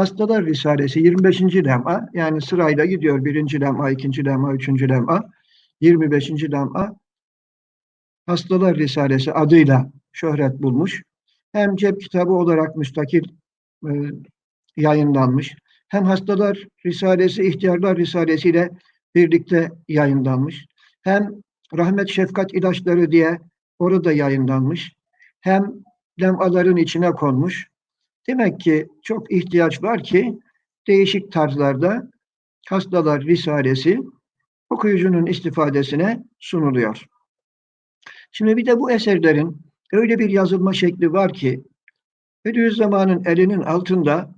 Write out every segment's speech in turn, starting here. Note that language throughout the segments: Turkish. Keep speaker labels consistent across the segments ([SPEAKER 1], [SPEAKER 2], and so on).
[SPEAKER 1] Hastalar Risalesi 25. lem'a yani sırayla gidiyor. Birinci lem'a, ikinci lem'a, üçüncü lem'a, 25. lem'a Hastalar Risalesi adıyla şöhret bulmuş. Hem cep kitabı olarak müstakil e, yayınlanmış. Hem Hastalar Risalesi, İhtiyarlar Risalesi ile birlikte yayınlanmış. Hem Rahmet Şefkat İlaçları diye orada yayınlanmış. Hem lemaların içine konmuş. Demek ki çok ihtiyaç var ki değişik tarzlarda Hastalar Risalesi okuyucunun istifadesine sunuluyor. Şimdi bir de bu eserlerin öyle bir yazılma şekli var ki Bediüzzaman'ın elinin altında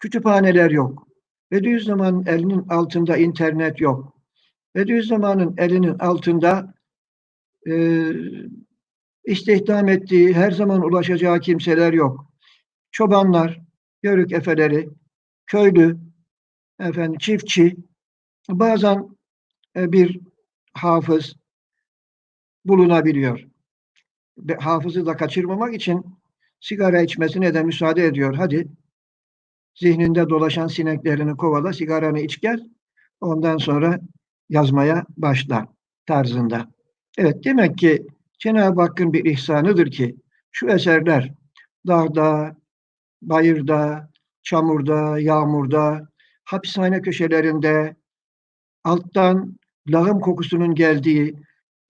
[SPEAKER 1] kütüphaneler yok. Bediüzzaman'ın elinin altında internet yok. Bediüzzaman'ın elinin altında e, istihdam ettiği, her zaman ulaşacağı kimseler yok. Çobanlar, yörük efeleri, köylü, efendim çiftçi, bazen e, bir hafız bulunabiliyor. Hafızı da kaçırmamak için sigara içmesine de müsaade ediyor. Hadi zihninde dolaşan sineklerini kovala, sigaranı iç gel. Ondan sonra yazmaya başla tarzında. Evet demek ki Cenab-ı Hakk'ın bir ihsanıdır ki şu eserler dağda, bayırda, çamurda, yağmurda, hapishane köşelerinde alttan lağım kokusunun geldiği,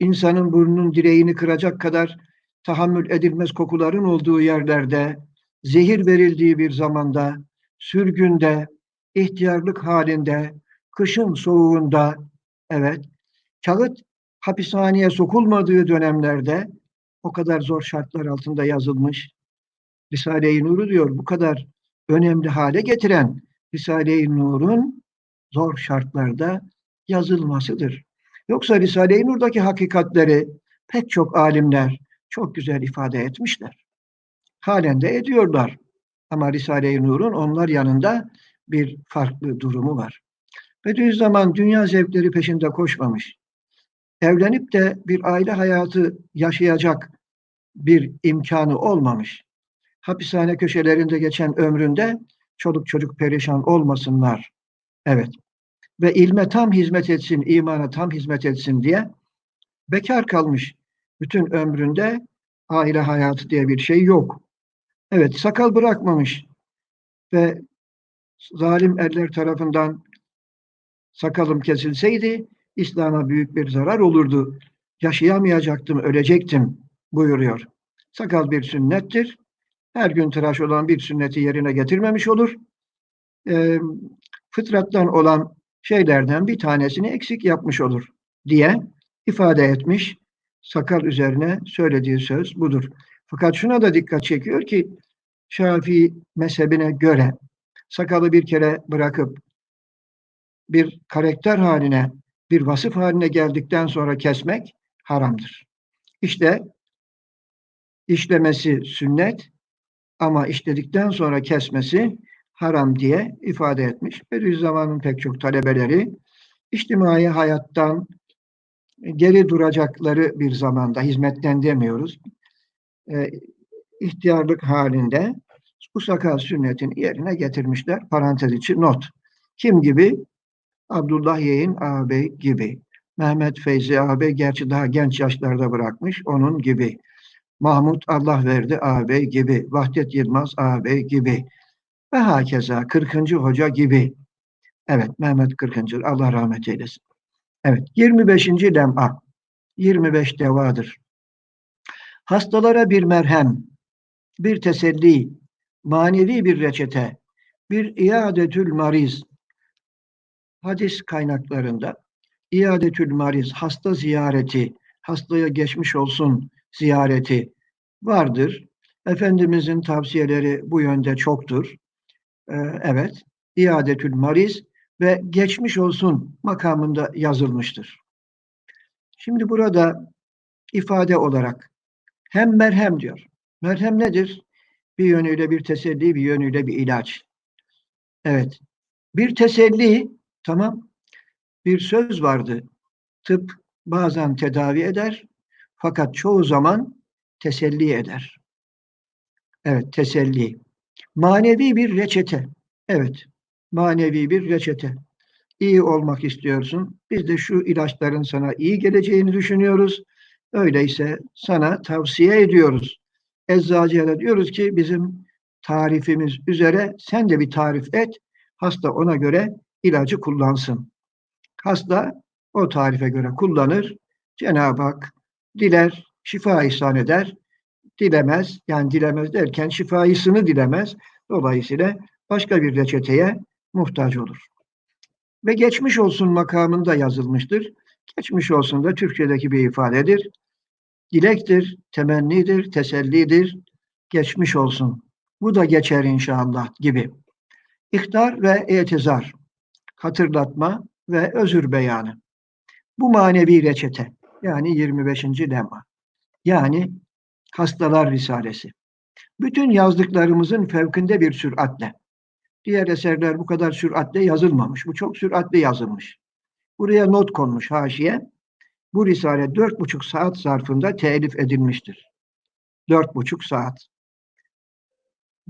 [SPEAKER 1] insanın burnunun direğini kıracak kadar tahammül edilmez kokuların olduğu yerlerde, zehir verildiği bir zamanda, sürgünde, ihtiyarlık halinde, kışın soğuğunda, evet, kağıt hapishaneye sokulmadığı dönemlerde o kadar zor şartlar altında yazılmış. Risale-i Nur'u diyor bu kadar önemli hale getiren Risale-i Nur'un zor şartlarda yazılmasıdır. Yoksa Risale-i Nur'daki hakikatleri pek çok alimler çok güzel ifade etmişler. Halen de ediyorlar. Ama Risale-i Nur'un onlar yanında bir farklı durumu var. Bediüzzaman dünya zevkleri peşinde koşmamış. Evlenip de bir aile hayatı yaşayacak bir imkanı olmamış. Hapishane köşelerinde geçen ömründe çoluk çocuk perişan olmasınlar. Evet. Ve ilme tam hizmet etsin, imana tam hizmet etsin diye bekar kalmış. Bütün ömründe aile hayatı diye bir şey yok. Evet, sakal bırakmamış ve zalim eller tarafından sakalım kesilseydi İslam'a büyük bir zarar olurdu. Yaşayamayacaktım, ölecektim buyuruyor. Sakal bir sünnettir. Her gün tıraş olan bir sünneti yerine getirmemiş olur. E, fıtrattan olan şeylerden bir tanesini eksik yapmış olur diye ifade etmiş. Sakal üzerine söylediği söz budur. Fakat şuna da dikkat çekiyor ki Şafii mezhebine göre sakalı bir kere bırakıp bir karakter haline, bir vasıf haline geldikten sonra kesmek haramdır. İşte işlemesi sünnet ama işledikten sonra kesmesi haram diye ifade etmiş. Bediüzzaman'ın pek çok talebeleri içtimai hayattan geri duracakları bir zamanda hizmetten demiyoruz. E, ihtiyarlık halinde bu sakal sünnetin yerine getirmişler. Parantez içi not. Kim gibi? Abdullah Yeğin ağabey gibi. Mehmet Feyzi ağabey gerçi daha genç yaşlarda bırakmış. Onun gibi. Mahmut Allah verdi ağabey gibi. Vahdet Yılmaz ağabey gibi. Ve hakeza 40. hoca gibi. Evet Mehmet 40. Allah rahmet eylesin. Evet 25. lem'a. 25 devadır. Hastalara bir merhem, bir teselli, manevi bir reçete, bir iadetül mariz. Hadis kaynaklarında iadetül mariz, hasta ziyareti, hastaya geçmiş olsun ziyareti vardır. Efendimizin tavsiyeleri bu yönde çoktur. Ee, evet, iadetül mariz ve geçmiş olsun makamında yazılmıştır. Şimdi burada ifade olarak hem merhem diyor. Merhem nedir? Bir yönüyle bir teselli, bir yönüyle bir ilaç. Evet. Bir teselli, tamam. Bir söz vardı. Tıp bazen tedavi eder fakat çoğu zaman teselli eder. Evet, teselli. Manevi bir reçete. Evet, manevi bir reçete. İyi olmak istiyorsun. Biz de şu ilaçların sana iyi geleceğini düşünüyoruz. Öyleyse sana tavsiye ediyoruz. Eczacıya diyoruz ki bizim tarifimiz üzere sen de bir tarif et. Hasta ona göre ilacı kullansın. Hasta o tarife göre kullanır. Cenab-ı Hak diler, şifa ihsan eder. Dilemez, yani dilemez derken şifayısını dilemez. Dolayısıyla başka bir reçeteye muhtaç olur. Ve geçmiş olsun makamında yazılmıştır. Geçmiş olsun da Türkçedeki bir ifadedir. Dilektir, temennidir, tesellidir. Geçmiş olsun. Bu da geçer inşallah gibi. İhtar ve etizar, hatırlatma ve özür beyanı. Bu manevi reçete. Yani 25. lemma. Yani hastalar risalesi. Bütün yazdıklarımızın fevkinde bir süratle. Diğer eserler bu kadar süratle yazılmamış. Bu çok süratle yazılmış. Buraya not konmuş haşiye. Bu risale dört buçuk saat zarfında telif edilmiştir. Dört buçuk saat.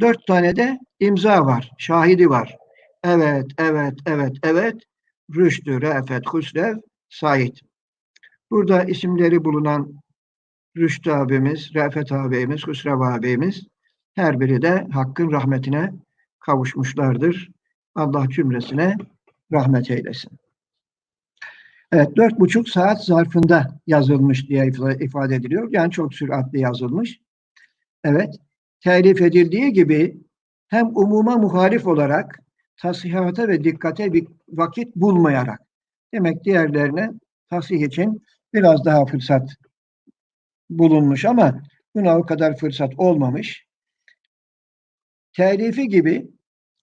[SPEAKER 1] Dört tane de imza var, şahidi var. Evet, evet, evet, evet. Rüştü, Refet, Husrev, Said. Burada isimleri bulunan Rüştü abimiz, Refet abimiz, Husrev abimiz her biri de Hakk'ın rahmetine kavuşmuşlardır. Allah cümlesine rahmet eylesin. Evet, dört buçuk saat zarfında yazılmış diye ifade ediliyor. Yani çok süratli yazılmış. Evet, telif edildiği gibi hem umuma muhalif olarak tasihata ve dikkate bir vakit bulmayarak demek diğerlerine tasih için biraz daha fırsat bulunmuş ama buna o kadar fırsat olmamış. Telifi gibi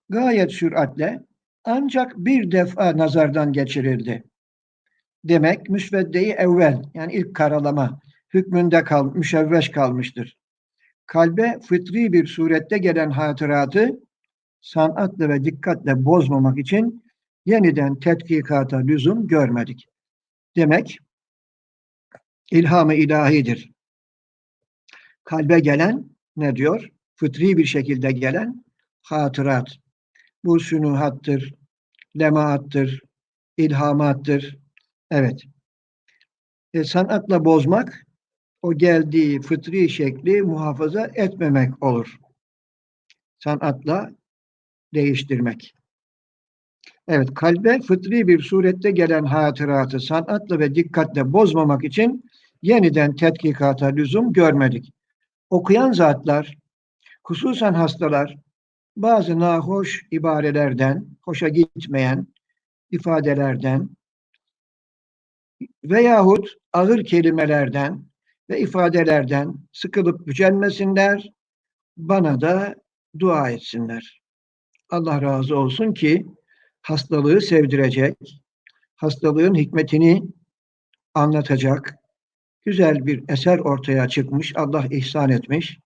[SPEAKER 1] gayet süratle ancak bir defa nazardan geçirildi. Demek müsveddeyi evvel yani ilk karalama hükmünde kal, müşevveş kalmıştır. Kalbe fıtri bir surette gelen hatıratı sanatla ve dikkatle bozmamak için yeniden tetkikata lüzum görmedik. Demek ilhamı ilahidir. Kalbe gelen ne diyor? Fıtri bir şekilde gelen hatırat. Bu sünuhattır, lemaattır, ilhamattır. Evet. E, sanatla bozmak o geldiği fıtri şekli muhafaza etmemek olur. Sanatla değiştirmek. Evet, kalbe fıtri bir surette gelen hatıratı sanatla ve dikkatle bozmamak için yeniden tetkikata lüzum görmedik. Okuyan zatlar, hususan hastalar, bazı nahoş ibarelerden, hoşa gitmeyen ifadelerden veyahut ağır kelimelerden ve ifadelerden sıkılıp gücenmesinler, bana da dua etsinler. Allah razı olsun ki hastalığı sevdirecek, hastalığın hikmetini anlatacak güzel bir eser ortaya çıkmış. Allah ihsan etmiş.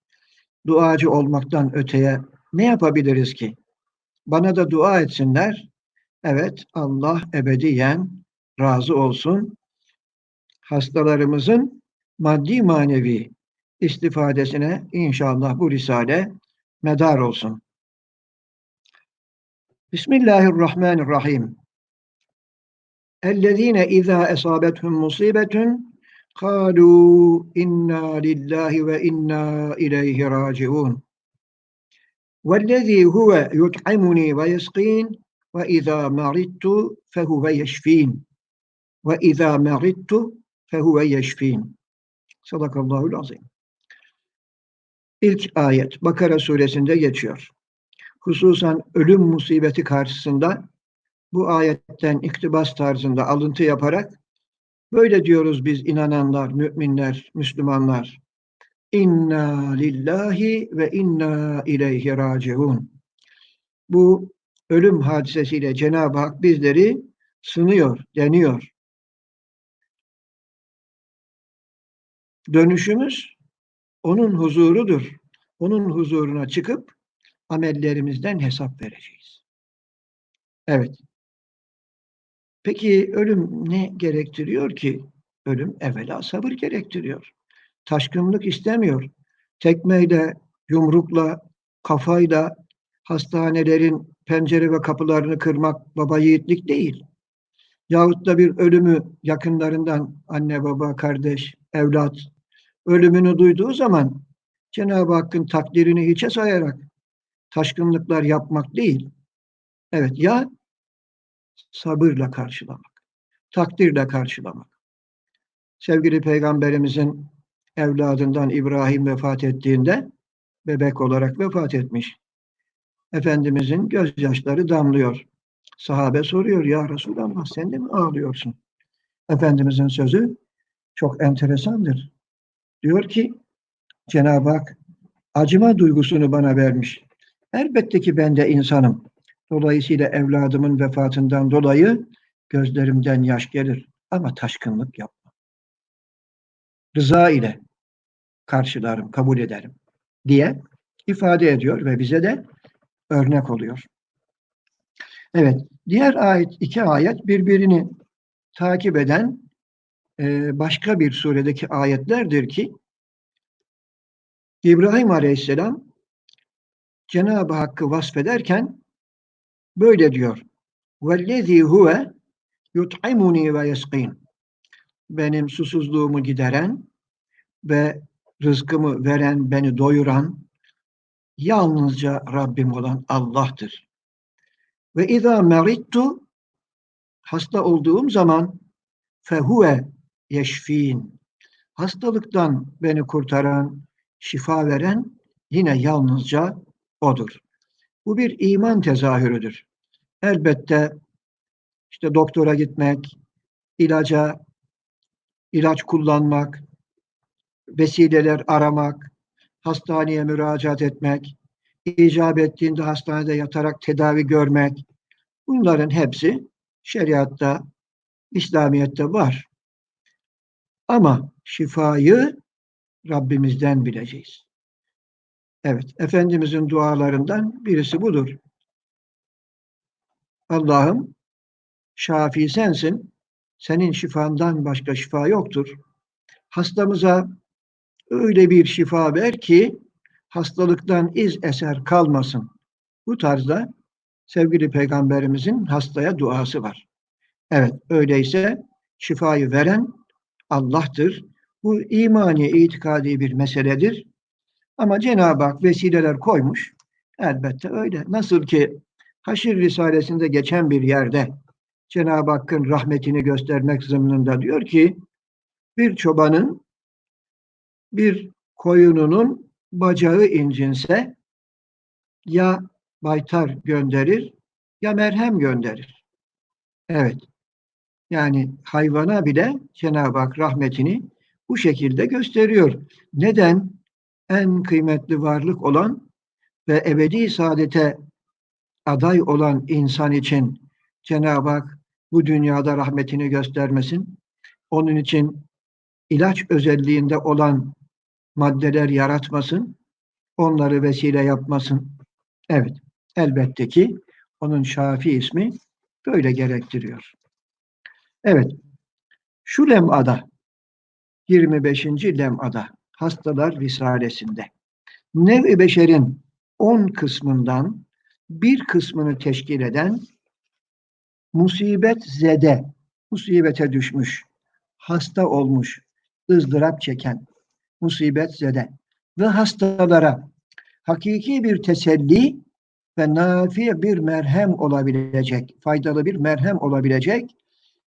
[SPEAKER 1] Duacı olmaktan öteye ne yapabiliriz ki? Bana da dua etsinler. Evet, Allah ebediyen razı olsun. Hastalarımızın maddi manevi istifadesine inşallah bu risale medar olsun. Bismillahirrahmanirrahim. Ellezine izâ esâbethum musibetun kâlû inna lillahi ve inna ileyhi râciûn. Vellezî huve yut'imuni ve yesqîn ve izâ maridtu fehuve yeşfîn. Ve izâ maridtu fehuve yeşfîn. Sadakallahul azim. İlk ayet Bakara suresinde geçiyor. Hususan ölüm musibeti karşısında bu ayetten iktibas tarzında alıntı yaparak böyle diyoruz biz inananlar, müminler, Müslümanlar. İnna lillahi ve inna ileyhi raciun. Bu ölüm hadisesiyle Cenab-ı Hak bizleri sınıyor, deniyor. Dönüşümüz onun huzurudur. Onun huzuruna çıkıp amellerimizden hesap vereceğiz. Evet. Peki ölüm ne gerektiriyor ki? Ölüm evvela sabır gerektiriyor. Taşkınlık istemiyor. Tekmeyle, yumrukla, kafayla hastanelerin pencere ve kapılarını kırmak baba yiğitlik değil. Yahut da bir ölümü yakınlarından anne, baba, kardeş, evlat ölümünü duyduğu zaman Cenab-ı Hakk'ın takdirini hiçe sayarak taşkınlıklar yapmak değil. Evet ya sabırla karşılamak, takdirle karşılamak. Sevgili Peygamberimizin evladından İbrahim vefat ettiğinde bebek olarak vefat etmiş. Efendimizin gözyaşları damlıyor. Sahabe soruyor ya Resulallah sen de mi ağlıyorsun? Efendimizin sözü çok enteresandır. Diyor ki Cenab-ı Hak acıma duygusunu bana vermiş. Elbette ki ben de insanım. Dolayısıyla evladımın vefatından dolayı gözlerimden yaş gelir. Ama taşkınlık yapma. Rıza ile karşılarım, kabul ederim diye ifade ediyor ve bize de örnek oluyor. Evet, diğer ayet, iki ayet birbirini takip eden e, başka bir suredeki ayetlerdir ki İbrahim Aleyhisselam Cenab-ı Hakk'ı vasfederken böyle diyor. وَالَّذ۪ي هُوَ يُطْعِمُنِي وَيَسْقِينَ Benim susuzluğumu gideren ve rızkımı veren, beni doyuran yalnızca Rabbim olan Allah'tır. Ve izâ merittu hasta olduğum zaman fehuve yeşfin hastalıktan beni kurtaran, şifa veren yine yalnızca O'dur. Bu bir iman tezahürüdür. Elbette işte doktora gitmek, ilaca, ilaç kullanmak, vesileler aramak, hastaneye müracaat etmek, icap ettiğinde hastanede yatarak tedavi görmek, bunların hepsi şeriatta, İslamiyet'te var. Ama şifayı Rabbimizden bileceğiz. Evet, Efendimizin dualarından birisi budur. Allah'ım şafi sensin, senin şifandan başka şifa yoktur. Hastamıza öyle bir şifa ver ki hastalıktan iz eser kalmasın. Bu tarzda sevgili peygamberimizin hastaya duası var. Evet, öyleyse şifayı veren Allah'tır. Bu imani, itikadi bir meseledir. Ama Cenab-ı Hak vesileler koymuş. Elbette öyle. Nasıl ki Haşir Risalesi'nde geçen bir yerde Cenab-ı Hakk'ın rahmetini göstermek zımnında diyor ki bir çobanın bir koyununun bacağı incinse ya baytar gönderir ya merhem gönderir. Evet. Yani hayvana bile Cenab-ı Hak rahmetini bu şekilde gösteriyor. Neden? En kıymetli varlık olan ve ebedi saadete aday olan insan için Cenab-ı Hak bu dünyada rahmetini göstermesin. Onun için ilaç özelliğinde olan maddeler yaratmasın, onları vesile yapmasın. Evet, elbette ki onun Şafi ismi böyle gerektiriyor. Evet, şu lem'ada, 25. lem'ada, Hastalar Risalesinde, Nev-i Beşer'in 10 kısmından bir kısmını teşkil eden musibet zede, musibete düşmüş, hasta olmuş, ızdırap çeken, musibet zede ve hastalara hakiki bir teselli ve nafi bir merhem olabilecek, faydalı bir merhem olabilecek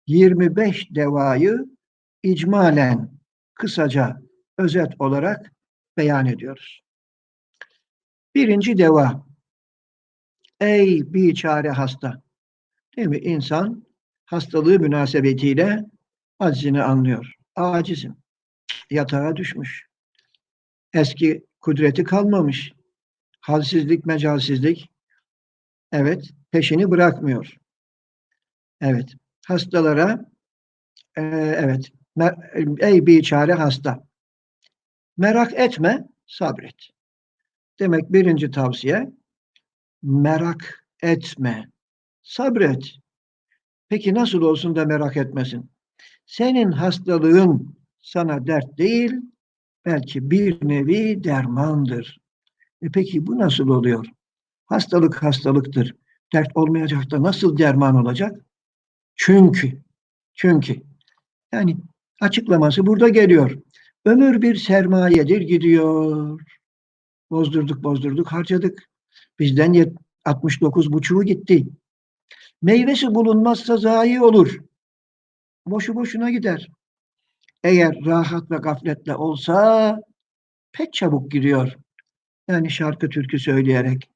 [SPEAKER 1] 25 devayı icmalen kısaca özet olarak beyan ediyoruz. Birinci deva. Ey biçare hasta. Değil mi? İnsan hastalığı münasebetiyle aczini anlıyor. Acizim. Yatağa düşmüş. Eski kudreti kalmamış. Halsizlik, mecalsizlik. Evet, peşini bırakmıyor. Evet, hastalara e, evet, ey biçare hasta. Merak etme, sabret. Demek birinci tavsiye merak etme, sabret. Peki nasıl olsun da merak etmesin? Senin hastalığın sana dert değil, belki bir nevi dermandır. E peki bu nasıl oluyor? Hastalık hastalıktır. Dert olmayacak da nasıl derman olacak? Çünkü, çünkü yani açıklaması burada geliyor. Ömür bir sermayedir gidiyor. Bozdurduk bozdurduk harcadık. Bizden yet- 69 buçuğu gitti. Meyvesi bulunmazsa zayi olur. Boşu boşuna gider. Eğer rahat ve gafletle olsa pek çabuk gidiyor. Yani şarkı türkü söyleyerek,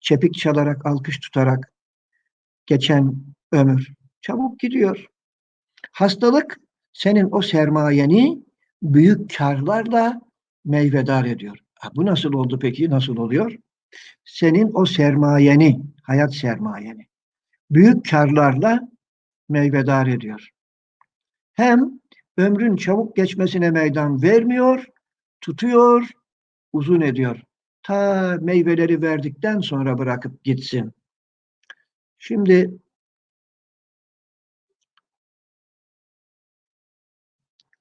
[SPEAKER 1] çepik çalarak, alkış tutarak geçen ömür çabuk gidiyor. Hastalık senin o sermayeni büyük karlarla meyvedar ediyor. Bu nasıl oldu peki? Nasıl oluyor? Senin o sermayeni, hayat sermayeni büyük karlarla meyvedar ediyor. Hem ömrün çabuk geçmesine meydan vermiyor, tutuyor, uzun ediyor. Ta meyveleri verdikten sonra bırakıp gitsin. Şimdi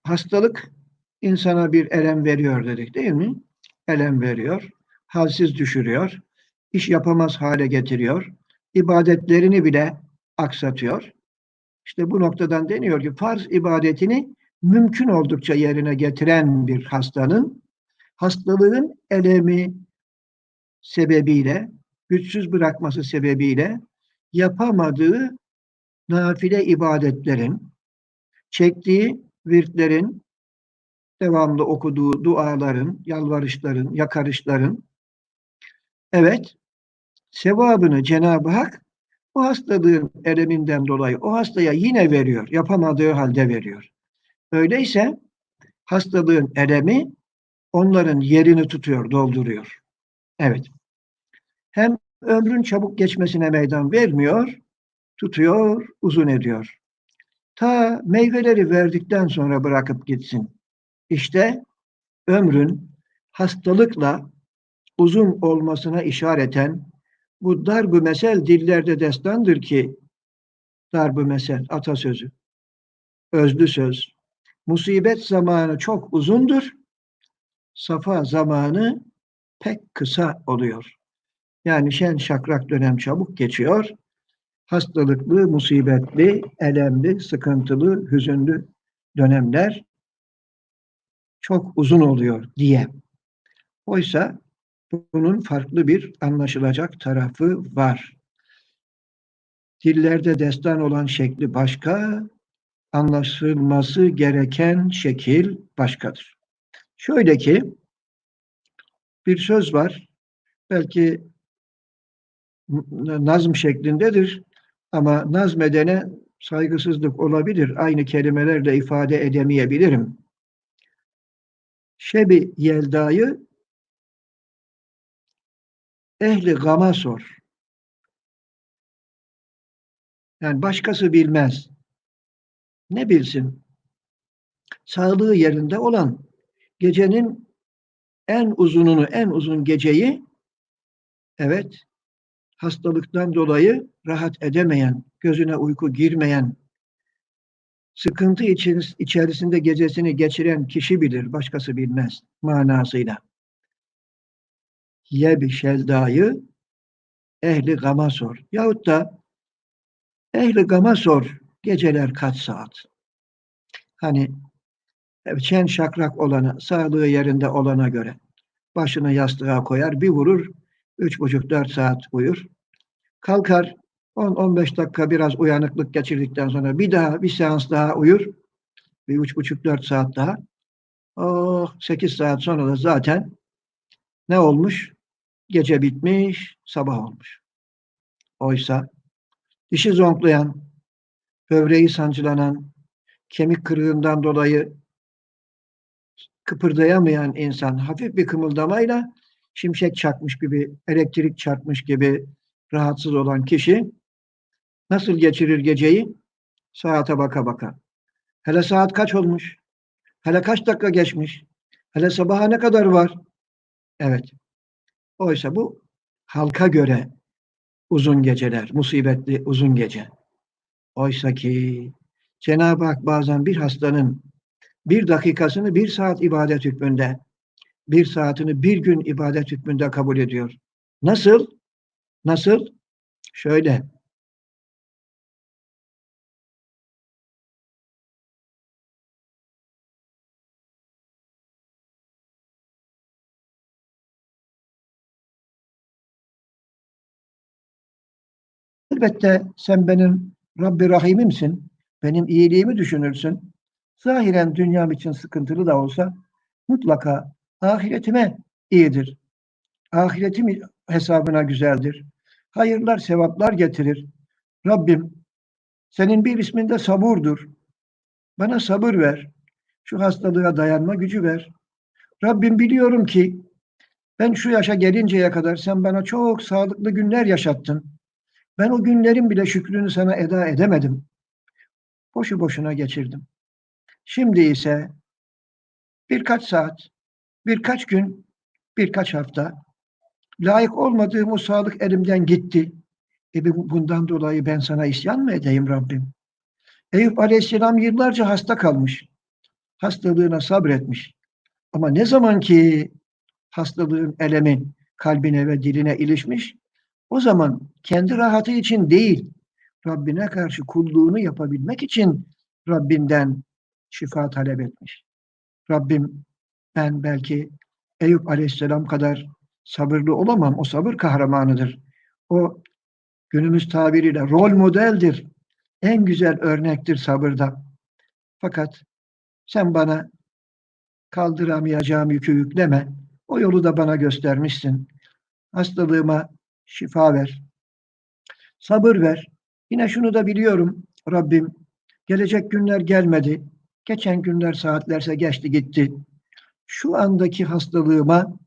[SPEAKER 1] hastalık insana bir elem veriyor dedik değil mi? Elem veriyor, halsiz düşürüyor, iş yapamaz hale getiriyor, ibadetlerini bile aksatıyor. İşte bu noktadan deniyor ki farz ibadetini mümkün oldukça yerine getiren bir hastanın hastalığın elemi sebebiyle, güçsüz bırakması sebebiyle yapamadığı nafile ibadetlerin, çektiği virtlerin, devamlı okuduğu duaların, yalvarışların, yakarışların, evet, sevabını Cenab-ı Hak o hastalığın eleminden dolayı o hastaya yine veriyor. Yapamadığı halde veriyor. Öyleyse hastalığın elemi onların yerini tutuyor, dolduruyor. Evet. Hem ömrün çabuk geçmesine meydan vermiyor, tutuyor, uzun ediyor. Ta meyveleri verdikten sonra bırakıp gitsin. İşte ömrün hastalıkla uzun olmasına işareten bu darb-ı mesel dillerde destandır ki darb-ı mesel atasözü, özlü söz. Musibet zamanı çok uzundur, safa zamanı pek kısa oluyor. Yani şen şakrak dönem çabuk geçiyor. Hastalıklı, musibetli, elemli, sıkıntılı, hüzünlü dönemler çok uzun oluyor diye. Oysa bunun farklı bir anlaşılacak tarafı var. Dillerde destan olan şekli başka, anlaşılması gereken şekil başkadır. Şöyle ki, bir söz var, belki nazm şeklindedir ama nazmedene saygısızlık olabilir. Aynı kelimelerle ifade edemeyebilirim. Şebi Yelda'yı ehli gama sor. Yani başkası bilmez. Ne bilsin? Sağlığı yerinde olan gecenin en uzununu, en uzun geceyi evet hastalıktan dolayı rahat edemeyen, gözüne uyku girmeyen, sıkıntı içerisinde gecesini geçiren kişi bilir, başkası bilmez manasıyla. Ye bir şeldayı ehli gama sor. Yahut da ehli gama sor geceler kaç saat? Hani çen şakrak olana, sağlığı yerinde olana göre başını yastığa koyar, bir vurur, üç buçuk dört saat uyur. Kalkar, 10-15 dakika biraz uyanıklık geçirdikten sonra bir daha bir seans daha uyur. Bir üç buçuk dört saat daha. Oh, 8 saat sonra da zaten ne olmuş? Gece bitmiş, sabah olmuş. Oysa dişi zonklayan, böbreği sancılanan, kemik kırığından dolayı kıpırdayamayan insan hafif bir kımıldamayla şimşek çakmış gibi, elektrik çarpmış gibi rahatsız olan kişi nasıl geçirir geceyi? Saate baka baka. Hele saat kaç olmuş? Hele kaç dakika geçmiş? Hele sabaha ne kadar var? Evet. Oysa bu halka göre uzun geceler, musibetli uzun gece. Oysa ki Cenab-ı Hak bazen bir hastanın bir dakikasını bir saat ibadet hükmünde, bir saatini bir gün ibadet hükmünde kabul ediyor. Nasıl? Nasıl? Şöyle. Elbette sen benim Rabbi Rahim'imsin. Benim iyiliğimi düşünürsün. Zahiren dünyam için sıkıntılı da olsa mutlaka ahiretime iyidir. Ahiretim hesabına güzeldir. Hayırlar, sevaplar getirir. Rabbim senin bir isminde saburdur. Bana sabır ver. Şu hastalığa dayanma gücü ver. Rabbim biliyorum ki ben şu yaşa gelinceye kadar sen bana çok sağlıklı günler yaşattın. Ben o günlerin bile şükrünü sana eda edemedim. Boşu boşuna geçirdim. Şimdi ise birkaç saat, birkaç gün, birkaç hafta layık olmadığım o sağlık elimden gitti. E bu- bundan dolayı ben sana isyan mı edeyim Rabbim? Eyüp Aleyhisselam yıllarca hasta kalmış. Hastalığına sabretmiş. Ama ne zaman ki hastalığın elemi kalbine ve diline ilişmiş, o zaman kendi rahatı için değil, Rabbine karşı kulluğunu yapabilmek için Rabbinden şifa talep etmiş. Rabbim ben belki Eyüp Aleyhisselam kadar sabırlı olamam. O sabır kahramanıdır. O günümüz tabiriyle rol modeldir. En güzel örnektir sabırda. Fakat sen bana kaldıramayacağım yükü yükleme. O yolu da bana göstermişsin. Hastalığıma şifa ver. Sabır ver. Yine şunu da biliyorum Rabbim. Gelecek günler gelmedi. Geçen günler saatlerse geçti gitti. Şu andaki hastalığıma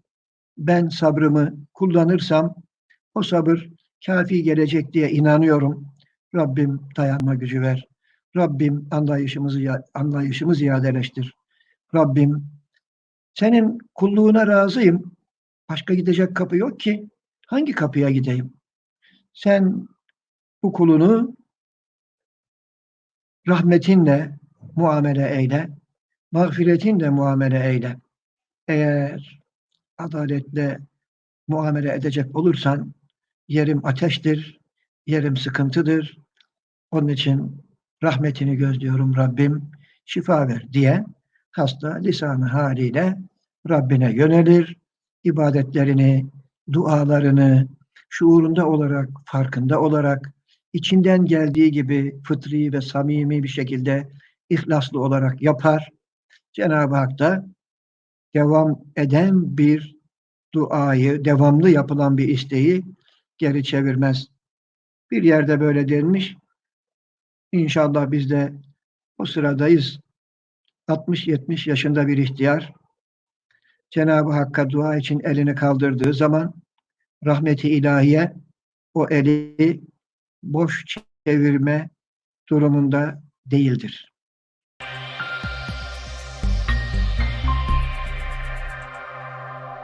[SPEAKER 1] ben sabrımı kullanırsam o sabır kafi gelecek diye inanıyorum. Rabbim dayanma gücü ver. Rabbim anlayışımızı anlayışımı ziyadeleştir. Rabbim senin kulluğuna razıyım. Başka gidecek kapı yok ki. Hangi kapıya gideyim? Sen bu kulunu rahmetinle muamele eyle, mağfiretinle muamele eyle. Eğer adaletle muamele edecek olursan yerim ateştir, yerim sıkıntıdır. Onun için rahmetini gözlüyorum Rabbim, şifa ver diye hasta lisanı haliyle Rabbine yönelir, ibadetlerini, dualarını şuurunda olarak, farkında olarak, içinden geldiği gibi fıtri ve samimi bir şekilde ihlaslı olarak yapar. Cenab-ı Hak da devam eden bir duayı, devamlı yapılan bir isteği geri çevirmez. Bir yerde böyle denmiş. İnşallah biz de o sıradayız. 60-70 yaşında bir ihtiyar Cenab-ı Hakk'a dua için elini kaldırdığı zaman rahmeti ilahiye o eli boş çevirme durumunda değildir.